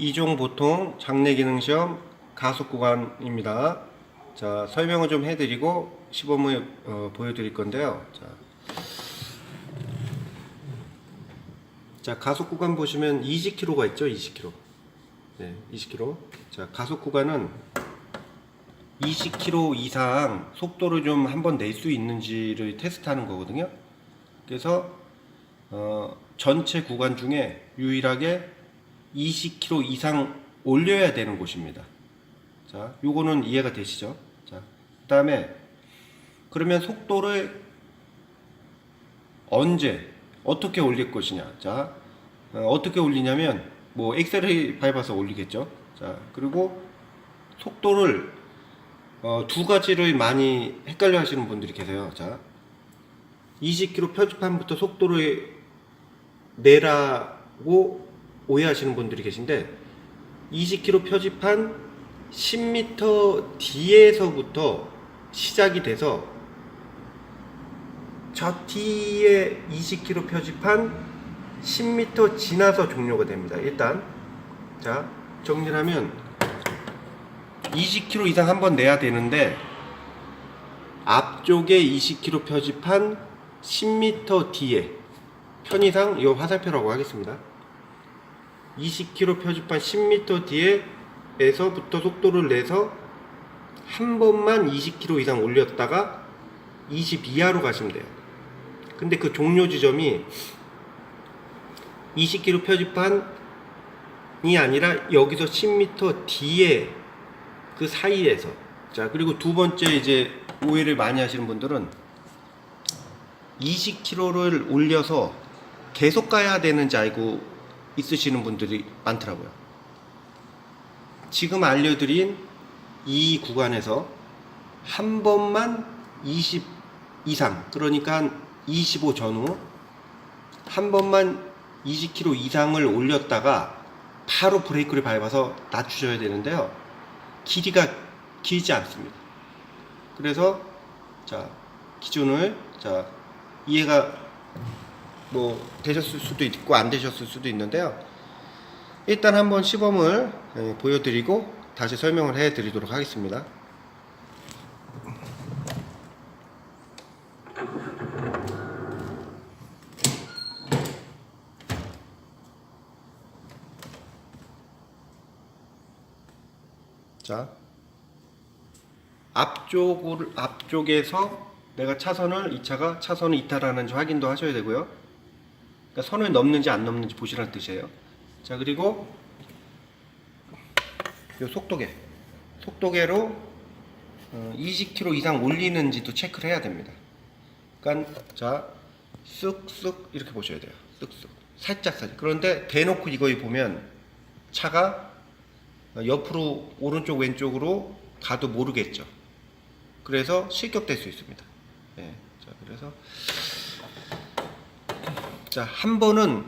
이종 보통 장내 기능 시험 가속 구간입니다. 자 설명을 좀 해드리고 시범을 어, 보여드릴 건데요. 자, 자 가속 구간 보시면 20km가 있죠, 20km. 네, 20km. 자 가속 구간은 20km 이상 속도를 좀 한번 낼 수 있는지를 테스트하는 거거든요. 그래서 어, 전체 구간 중에 유일하게 20km 이상 올려야 되는 곳입니다. 자, 요거는 이해가 되시죠? 자, 그 다음에 그러면 속도를 언제 어떻게 올릴 것이냐? 자, 어, 떻게 올리냐면 뭐 엑셀을 밟아서 올리겠죠. 자, 그리고 속도를 어, 두 가지를 많이 헷갈려 하시는 분들이 계세요. 자, 20km 표지판부터 속도를 내라고 오해하시는 분들이 계신데 20km 표지판 10m 뒤에서부터 시작이 돼서 저 뒤에 20km 표지판 10m 지나서 종료가 됩니다. 일단 자 정리하면 20km 이상 한 번 내야 되는데 앞쪽에 20km 표지판 10m 뒤에 편의상 이 화살표라고 하겠습니다. 20km 표지판 10m 뒤에에서부터 속도를 내서 한 번만 20km 이상 올렸다가 20 이하로 가시면 돼요. 근데 그 종료 지점이 20km 표지판이 아니라 여기서 10m 뒤에 그 사이에서 자 그리고 두 번째 이제 오해를 많이 하시는 분들은 20km를 올려서 계속 가야 되는지 알고 있으시는 분들이 많더라고요. 지금 알려드린 이 구간에서 한 번만 20 이상, 그러니까 한25 전후 한 번만 20km 이상을 올렸다가 바로 브레이크를 밟아서 낮추셔야 되는데요. 길이가 길지 않습니다. 그래서 자 기준을 자 이해가 뭐 되셨을 수도 있고 안 되셨을 수도 있는데요. 일단 한번 시범을 예, 보여드리고 다시 설명을 해드리도록 하겠습니다. 자, 앞쪽을 앞쪽에서 내가 차선을 이 차가 차선을 이탈하는지 확인도 하셔야 되고요. 그러니까 선을 넘는지 안 넘는지 보시라는 뜻이에요. 자 그리고 요 속도계 속도계로 어, 20km 이상 올리는지도 체크를 해야 됩니다. 그러니까 자 쓱쓱 이렇게 보셔야 돼요. 쓱쓱 살짝 살짝. 그런데 대놓고 이거 보면 차가 옆으로 오른쪽 왼쪽으로 가도 모르겠죠. 그래서 실격될 수 있습니다. 예. 자 그래서 자, 한 번은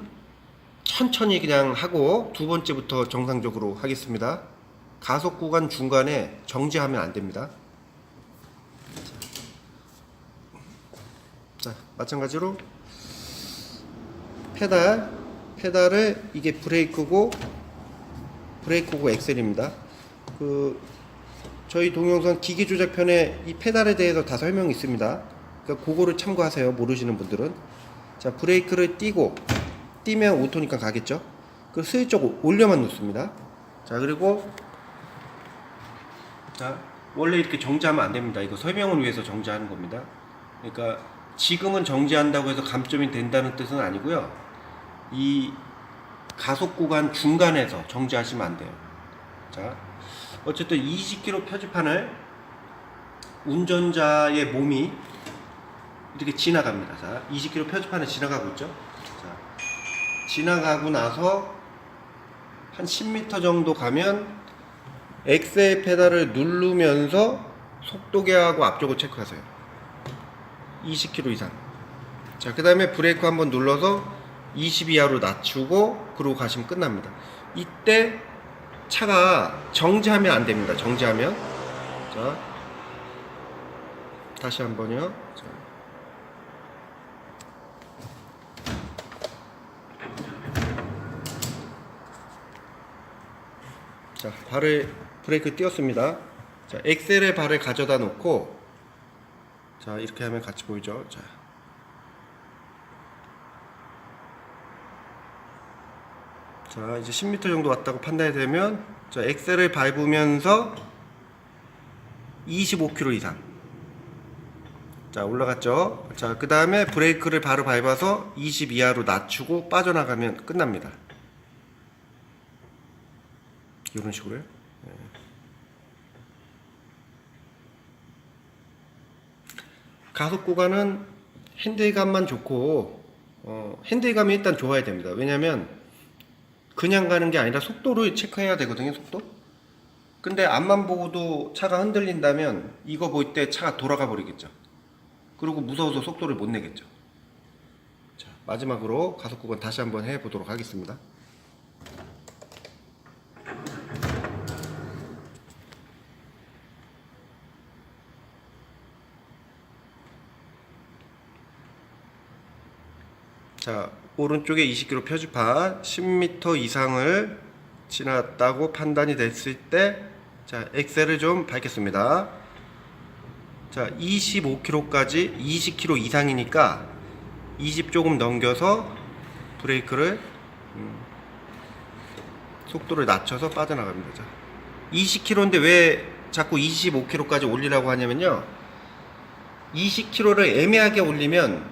천천히 그냥 하고 두 번째부터 정상적으로 하겠습니다. 가속 구간 중간에 정지하면 안 됩니다. 자, 마찬가지로 페달, 페달을 이게 브레이크고 브레이크고 엑셀입니다. 그 저희 동영상 기기 조작편에 이 페달에 대해서 다 설명이 있습니다. 그러니까 그거를 참고하세요. 모르시는 분들은. 자 브레이크를 띄고 띄면 오토니까 가겠죠? 그 슬쩍 올려만 놓습니다. 자 그리고 자 원래 이렇게 정지하면 안 됩니다. 이거 설명을 위해서 정지하는 겁니다. 그러니까 지금은 정지한다고 해서 감점이 된다는 뜻은 아니고요. 이 가속 구간 중간에서 정지하시면 안 돼요. 자 어쨌든 20km 표지판을 운전자의 몸이 이렇게 지나갑니다. 자, 20km 표지판에 지나가고 있죠. 자, 지나가고 나서 한 10m 정도 가면 엑셀 페달을 누르면서 속도계하고 앞쪽을 체크하세요. 20km 이상. 자, 그 다음에 브레이크 한번 눌러서 20 이하로 낮추고 그러고 가시면 끝납니다. 이때 차가 정지하면 안 됩니다. 정지하면. 자, 다시 한 번요. 자. 자, 발을 브레이크 띄웠습니다. 자, 엑셀에 발을 가져다 놓고 자, 이렇게 하면 같이 보이죠? 자. 자, 이제 10m 정도 왔다고 판단이 되면 자, 엑셀을 밟으면서 25km 이상. 자, 올라갔죠? 자, 그 다음에 브레이크를 바로 밟아서 20 이하로 낮추고 빠져나가면 끝납니다. 이런 식으로요. 예. 가속 구간은 핸들감만 좋고 어, 핸들감이 일단 좋아야 됩니다. 왜냐면 그냥 가는 게 아니라 속도를 체크해야 되거든요. 속도. 근데 앞만 보고도 차가 흔들린다면 이거 볼 때 차가 돌아가 버리겠죠. 그리고 무서워서 속도를 못 내겠죠. 자, 마지막으로 가속 구간 다시 한번 해 보도록 하겠습니다. 자, 오른쪽에 20km 표지판 10m 이상을 지났다고 판단이 됐을 때, 자, 엑셀을 좀 밟겠습니다. 자, 25km까지 20km 이상이니까 20 조금 넘겨서 브레이크를 음, 속도를 낮춰서 빠져나갑니다. 자, 20km인데 왜 자꾸 25km까지 올리라고 하냐면요. 20km를 애매하게 올리면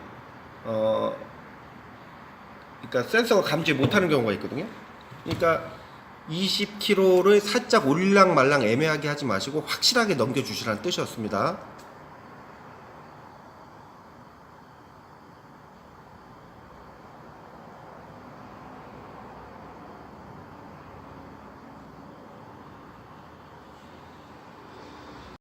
어 그러니까 센서가 감지 못하는 경우가 있거든요. 그러니까 20km를 살짝 올랑 말랑 애매하게 하지 마시고 확실하게 넘겨주시라는 뜻이었습니다.